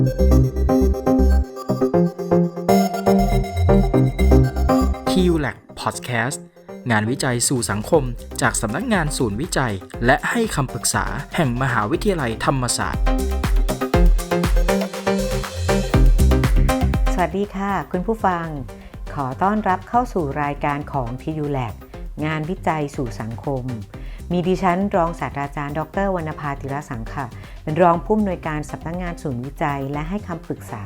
คิวแลกพอดแคสต์งานวิจัยสู่สังคมจากสำนักงานศูนย์วิจัย และให้คำปรึกษาแห่งมหาวิทยาลัยธรรมศาสตร์ สวัสดีค่ะ คุณผู้ฟัง ขอต้อนรับเข้าสู่รายการของ TU Lab งานวิจัยสู่สังคม มีดิฉันรองศาสตราจารย์ ดรวรรณภาติรสังค่ะ เป็นรองผู้อำนวยการสำนักงานศูนย์วิจัย และให้คำปรึกษา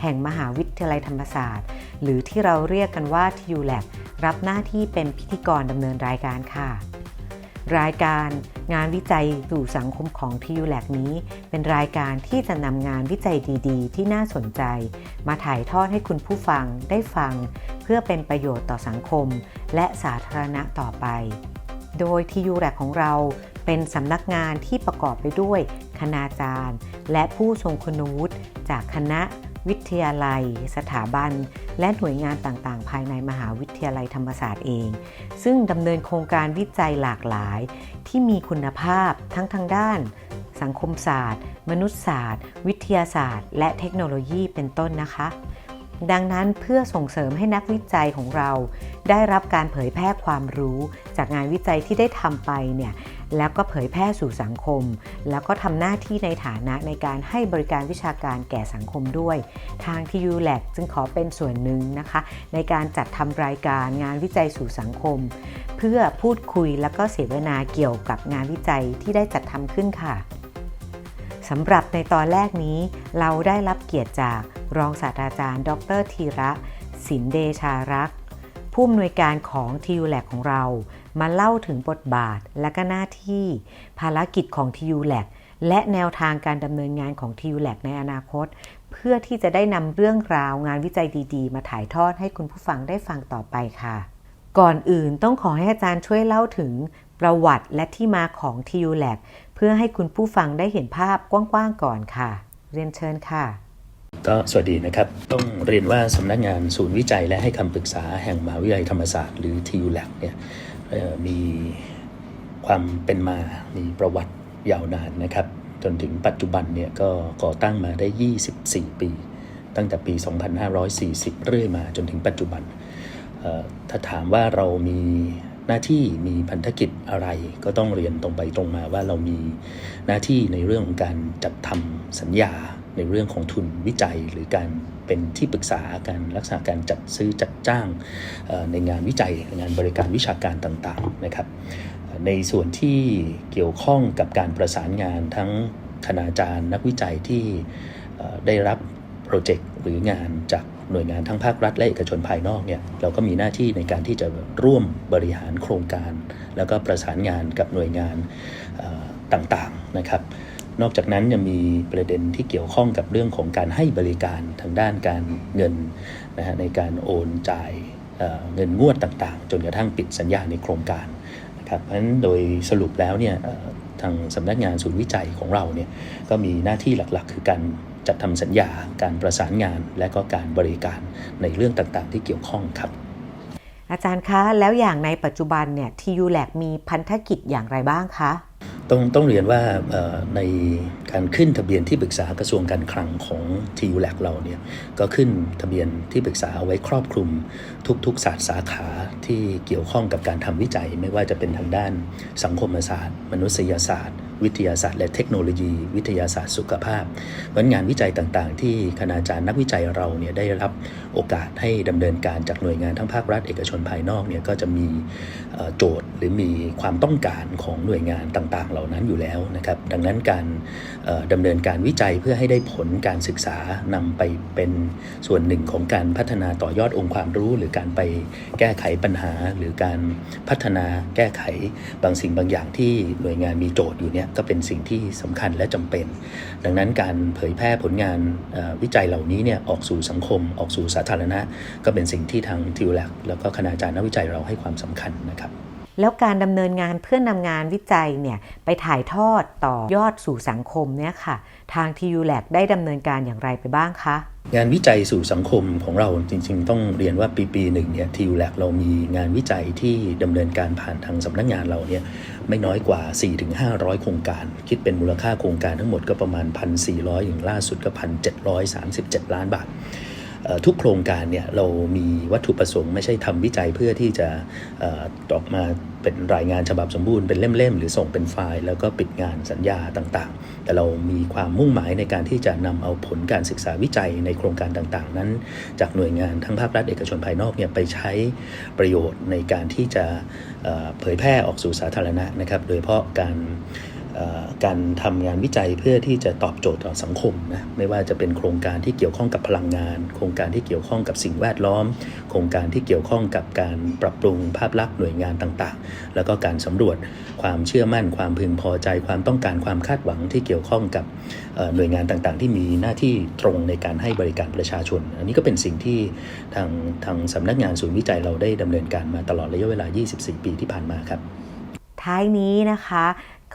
แห่งมหาวิทยาลัยธรรมศาสตร์ หรือที่เราเรียกกันว่า TU Lab รับหน้าที่เป็นพิธีกรดำเนินรายการค่ะ รายการงานวิจัยสู่สังคมของ TU Lab นี้ เป็นรายการที่จะนำงานวิจัยดีๆ ที่น่าสนใจ มาถ่ายทอดให้คุณผู้ฟังได้ฟัง เพื่อเป็นประโยชน์ต่อสังคม และสาธารณะต่อไป โดย TU Lab ของเราเป็นสำนักงานที่ประกอบไปด้วย คณาจารย์ และผู้ทรงคุณวุฒิจากคณะวิทยาลัย สถาบัน และหน่วยงานต่างๆ ภายในมหาวิทยาลัยธรรมศาสตร์เอง ซึ่งดำเนินโครงการวิจัยหลากหลาย ที่มีคุณภาพทั้งทางด้าน สังคมศาสตร์ มนุษยศาสตร์ วิทยาศาสตร์ และเทคโนโลยีเป็นต้นนะคะ ดังนั้นเพื่อส่งเสริมให้นักวิจัยของเรา ได้รับการเผยแพร่ความรู้ จากงานวิจัยที่ได้ทำไปเนี่ยแล้วก็เผยแพร่สู่สังคม แล้วก็ทำหน้าที่ในฐานะในการให้บริการวิชาการแก่สังคมด้วย ทางทียูแลกจึงขอเป็นส่วนหนึ่งนะคะ ในการจัดทำรายการงานวิจัยสู่สังคม เพื่อพูดคุยแล้วก็เสวนาเกี่ยวกับงานวิจัยที่ได้จัดทำขึ้นค่ะ สำหรับในตอนแรกนี้ เราได้รับเกียรติจากรองศาสตราจารย์ ดรธีระ สินเดชารักษ์ผู้อำนวยการของทียูแลกของเรา มาเล่าถึงบทบาทและก็หน้าที่ ภารกิจของทียูแลกและแนวทางการดำเนินงานของทียูแลกในอนาคต เพื่อที่จะได้นำเรื่องราวงานวิจัยดีๆ มาถ่ายทอดให้คุณผู้ฟังได้ฟังต่อไปค่ะ ก่อนอื่นต้องขอให้อาจารย์ช่วยเล่าถึงประวัติและที่มาของทียูแลก พื่อให้คุณผู้ฟังได้เห็นภาพกว้างๆก่อนค่ะ เรียนเชิญค่ะ ก็สวัสดีนะครับ ต้องเรียนว่าสำนักงานศูนย์วิจัยและให้คำปรึกษาแห่งมหาวิทยาลัยธรรมศาสตร์หรือ TU Lab เนี่ยมีความเป็นมา มีประวัติยาวนานนะครับ จนถึงปัจจุบันเนี่ยก็ก่อตั้งมาได้ 24 ปี ตั้งแต่ปี 2540 เรื่อยมาจนถึงปัจจุบัน ถ้าถามว่าเรามี น้าที่มีพันธกิจอะไร ก็ต้องเรียนตรงไปตรงมาว่าเรามีหน้าที่ในเรื่องของการจัดทำสัญญาในเรื่องของทุนวิจัยหรือการเป็นที่ปรึกษาการรักษาการจัดซื้อจัดจ้างในงานวิจัยงานบริการวิชาการต่างๆนะครับ ในส่วนที่เกี่ยวข้องกับการประสานงานทั้งคณาจารย์นักวิจัยที่ได้รับโปรเจกต์หรืองานจาก หน่วยงานทั้งภาครัฐและเอกชนภายนอกเนี่ยเราก็มีหน้าที่ในการที่จะร่วมบริหารโครงการ แล้วก็ประสานงานกับหน่วยงานต่างๆนะครับ นอกจากนั้นยังมีประเด็นที่เกี่ยวข้องกับเรื่องของการให้บริการทางด้านการเงินนะฮะในการโอนจ่ายเเงินงวดต่างๆ จนกระทั่งปิดสัญญาในโครงการนะครับเพราะฉะนั้นโดยสรุปแล้วเนี่ยทางสำนักงานศูนย์วิจัยของเราเนี่ยก็มีหน้าที่หลักๆ คือการ จัดทำสัญญาการประสานงาน และก็การบริการในเรื่องต่างๆ ที่เกี่ยวข้องครับ อาจารย์คะ แล้วอย่างในปัจจุบันเนี่ยทียูแลกมีพันธกิจอย่างไรบ้างคะ ต้องต้องเรียนว่าในการขึ้นทะเบียนที่ปรึกษากระทรวงการคลังของ TU l a c เราเนี่ยก็ขึ้นทะเบียนที่ปรึกษาเอาไว้ครอบคลุมทุกๆศาสตร์สาขาที่เกี่ยวข้องกับการทำวิจัย ไม่ว่าจะเป็นทางด้านสังคมศาสตร์ มนุษยศาสตร์ วิทยาศาสตร์ และเทคโนโลยี วิทยาศาสตร์สุขภาพเพราะงานวิจัยต่างๆ ที่คณาจารย์นักวิจัยเราเนี่ยได้รับโอกาสให้ดำเนินการจากหน่วยงานทั้งภาครัฐเอกชนภายนอกเนี่ยก็จะมีโจทย์ หรือมีความต้องการของหน่วยงานต่างๆ เหล่านั้นอยู่แล้วนะครับ ดังนั้นการเอ่อดำเนินการวิจัยเพื่อให้ได้ผลการศึกษานำไปเป็นส่วนหนึ่งของการพัฒนาต่อยอดองค์ความรู้ หรือการไปแก้ไขปัญหา หรือการพัฒนาแก้ไขบางสิ่งบางอย่างที่หน่วยงานมีโจทย์อยู่เนี่ยก็เป็นสิ่งที่สำคัญและจำเป็น ดังนั้นการเผยแพร่ผลงานวิจัยเหล่านี้เนี่ยออกสู่สังคมออกสู่สาธารณะ ก็เป็นสิ่งที่ทางทิวแลกแล้วก็คณาจารย์นักวิจัยเราให้ความสำคัญนะครับ แล้วการดำเนินงานเพื่อนำงานวิจัยเนี่ยไปถ่ายทอดต่อยอดสู่สังคมเนี่ยค่ะ ทางทียูแลกได้ดำเนินการอย่างไรไปบ้างคะงานวิจัยสู่สังคมของเราจริง ๆ ต้องเรียนว่าปีปีหนึ่งเนี่ยทีแลกเรามีงานวิจัยที่ดำเนินการผ่านทางสำนักงานเราเนี่ยไม่น้อยกว่า 4-500 โครงการ คิดเป็นมูลค่าโครงการทั้งหมดก็ประมาณ 1,400 อย่างล่าสุดก็ 1,737 ล้านบาท ทุกโครงการเนี่ยเรามีวัตถุประสงค์ไม่ใช่ทำวิจัยเพื่อที่จะออกมาเป็นรายงานฉบับสมบูรณ์เป็นเล่มๆ หรือส่งเป็นไฟล์ แล้วก็ปิดงานสัญญาต่างๆ แต่เรามีความมุ่งหมายในการที่จะนำเอาผลการศึกษาวิจัยในโครงการต่างๆ นั้น จากหน่วยงานทั้งภาครัฐเอกชนภายนอกเนี่ยไปใช้ประโยชน์ในการที่จะเผยแพร่ออกสู่สาธารณะนะครับ โดยเฉพาะการ การทำงานวิจัยเพื่อที่จะตอบโจทย์ต่อสังคมนะไม่ว่าจะเป็นโครงการที่เกี่ยวข้องกับพลังงาน โครงการที่เกี่ยวข้องกับสิ่งแวดล้อม โครงการที่เกี่ยวข้องกับการปรับปรุงภาพลักษณ์หน่วยงานต่างๆ แล้วก็การสำรวจความเชื่อมั่น ความพึงพอใจ ความต้องการความคาดหวังที่เกี่ยวข้องกับหน่วยงานต่างๆ ที่มีหน้าที่ตรงในการให้บริการประชาชน อันนี้ก็เป็นสิ่งที่ทางทางสำนักงานศูนย์วิจัยเราได้ดำเนินการมาตลอดระยะเวลา 24 ปีที่ผ่านมาครับท้ายนี้นะคะ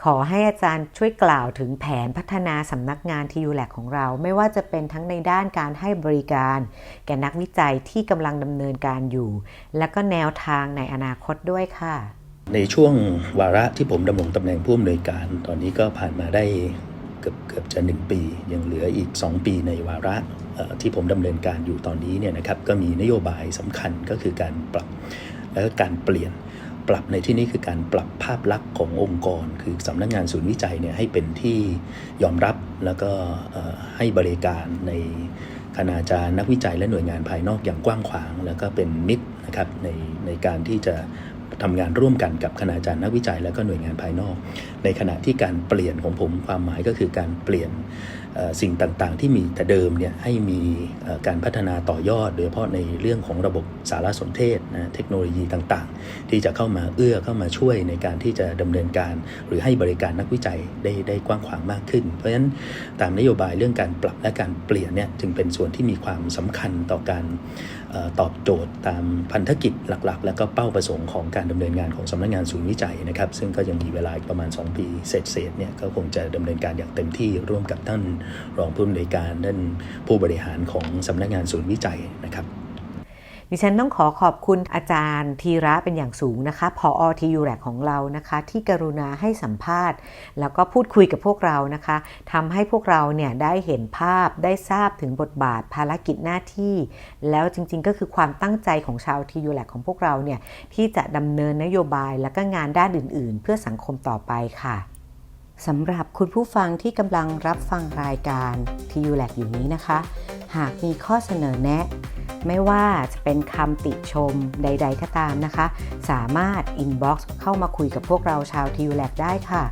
ขอให้อาจารย์ช่วยกล่าวถึงแผนพัฒนาสำนักงานทีูแลกของเรา ไม่ว่าจะเป็นทั้งในด้านการให้บริการ แก่นักวิจัยที่กำลังดำเนินการอยู่ และก็แนวทางในอนาคตด้วยค่ะ ในช่วงวาระที่ผมดำรงตำแหน่งผู้อำนวยการ ตอนนี้ก็ผ่านมาได้เกือบเกือบจะ 1 ปี ยังเหลืออีก 2 ปีในวาระที่ผมดำเนินการอยู่ตอนนี้เนี่ยนะครับก็มีนโยบายสำคัญก็คือการปรับและการเปลี่ยน ปรับในที่นี้คือการปรับภาพลักษณ์ขององค์กร คือสำนักงงานศูนย์วิจัยเนี่ยให้เป็นที่ยอมรับแล้วก็ให้บริการในคณาจารย์นักวิจัยและหน่วยงานภายนอกอย่างกว้างขวาง แล้วก็เป็นมิตรนะครับในในการที่จะทำงานร่วมกันกับคณาจารย์นักวิจัยและก็หน่วยงานภายนอก ในขณะที่การเปลี่ยนของผมความหมายก็คือการเปลี่ยน สิ่งต่างๆ ที่มีแต่เดิมเนี่ยให้มีการพัฒนาต่อยอด โดยเฉพาะในเรื่องของระบบสารสนเทศนะเทคโนโลยีต่างๆ ที่จะเข้ามาเอื้อเข้ามาช่วยในการที่จะดำเนินการ หรือให้บริการนักวิจัยได้ได้กว้างขวางมากขึ้น เพราะฉะนั้นตามนโยบายเรื่องการปรับและการเปลี่ยนเนี่ยจึงเป็นส่วนที่มีความสำคัญต่อการตอบโจทย์ตามพันธกิจหลักๆ และก็เป้าประสงค์ของการดำเนินงานของสำนักงงานศูนย์วิจัยนะครับ ซึ่งก็ยังมีเวลาประมาณ 2 ปีเศษๆเนี่ยก็คงจะดำเนินการอย่างเต็มที่ร่วมกับท่านรองผู้อำนวยการด้านผู้บริหารของสำนักงานศูนย์วิจัยนะครับดิฉันต้องขอขอบคุณอาจารย์ธีระเป็นอย่างสูงนะคะ พออทียูแรกของเรานะคะ ที่กรุณาให้สัมภาษณ์ แล้วก็พูดคุยกับพวกเรานะคะทำให้พวกเราเนี่ยได้เห็นภาพได้ทราบถึงบทบาทภารกิจหน้าที่ แล้วจริงๆ ก็คือความตั้งใจของชาวทียูแลกของพวกเราเนี่ยที่จะดำเนินนโยบายและก็งานด้านอื่น ๆ เพื่อสังคมต่อไปค่ะ สำหรับคุณผู้ฟังที่กำลังรับฟังรายการทียูแลกอยู่นี้นะคะ หากมีข้อเสนอแนะ ไม่ว่าจะเป็นคำติชมใด ๆ ก็ตามนะคะ สามารถอินบ็อกซ์เข้ามาคุยกับพวกเราชาวทีวแลกได้ค่ะ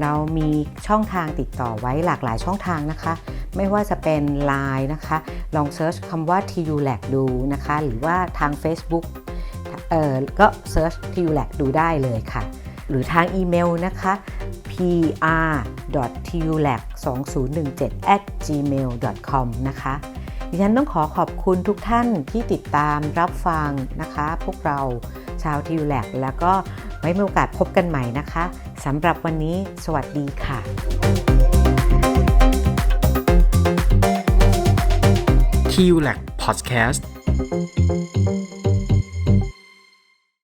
เรามีช่องทางติดต่อไว้หลากหลายช่องทางนะคะ ไม่ว่าจะเป็น Line นะคะ ลองเซิร์ชคำว่า t u l a c ดูนะคะ หรือว่าทาง Facebook เออก็เซิร์ช t u l a c ดูได้เลยค่ะ หรือทางอีเมลนะคะ pr.tulac2017 gmail.com นะคะ ดิฉันต้องขอขอบคุณทุกท่านที่ติดตามรับฟังนะคะ พวกเราชาวทิวแลกแล้วก็ไว้มีโอกาสพบกันใหม่นะคะสำหรับวันนี้สวัสดีค่ะ t u l a c Podcast